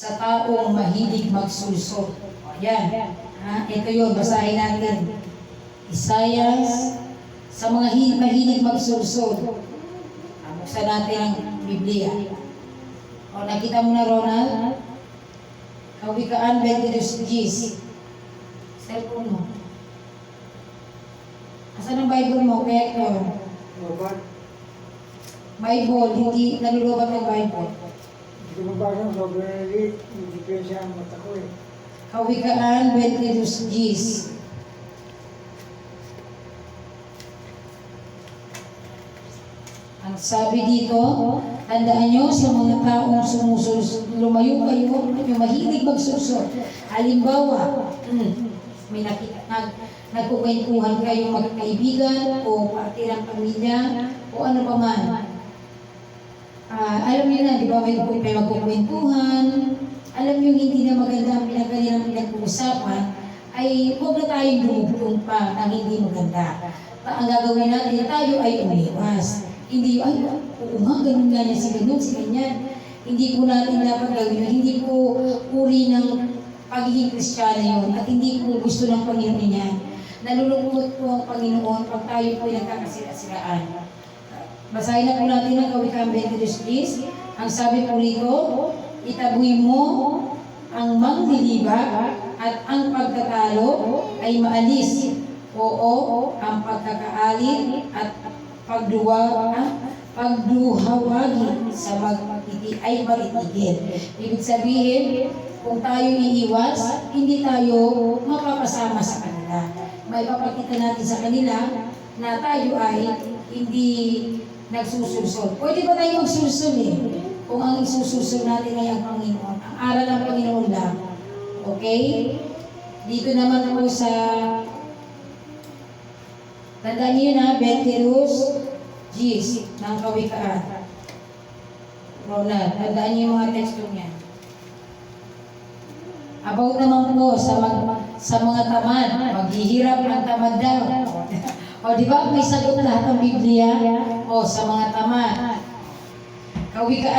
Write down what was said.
sa taong mahilig magsulsol. Yan. Ha? Ito yun, basahin natin. Isayas, sa mga hi- mahilig magsulsol. Ah, Buksan natin ang Biblia. O, nakita mo na, Ronald? Kawikaan 22 Gs. Cellphone mo. Asan ang Bible mo, Hector? Robot, Bible, hindi nalulubat ang Bible. Ko mabasa sobrang nalit. Hindi ko siya ang mata ko eh. Kawikaan 22 Gs. Ang sabi dito, tandaan nyo sa mga taong sumusul, lumayo kayo, yung mahilig magsusol. Halimbawa, may nakita, nag, nagkukwentuhan kayong magkaibigan o parte ng pamilya o ano pa man. Alam niyo na, di ba, may, may magkukwentuhan, alam niyo hindi na maganda ang pinagkanilang pinag-uusapan, ay huwag na tayong dumugtong pa ng hindi maganda. Ta- Ang gagawin natin, tayo ay umiwas. Hindi, ay, oo nga, ganun nga niya, si ganun, si ganyan. Hindi po natin dapat gawin. Hindi po uri ng pagiging kristyano yun at hindi po gusto ng Panginoon yan. Nalulungkot po ang Panginoon pag tayo po nagkakasira-siraan. Basahin na po natin ang Kawikaan 22 please. Ang sabi po rito, itaboy mo ang mangliliba at ang pagkatalo ay maalis. Oo, ang pagkakaalit at pagduwa, pagduhawagi sa magtiti ay matitigil. Ibig sabihin, kung tayo iiwas, hindi tayo mapapasama sa kanila. May papakita natin sa kanila na tayo ay hindi nagsusulsol. Pwede ba tayo magsulsol eh? Kung ang isusulsol natin ay ang Panginoon. Ang aral ng Panginoon lang. Okay? Dito naman po sa Tandaan niyo na, Bentirus Gis ng Kawikaan. Ronald, tandaan niyo yung mga teksto niya. About naman po sa, mag, sa mga tamad, maghihirap ng tamad daw. o di ba may sagot lahat ng Biblia? O sa mga tamad. Kawikaan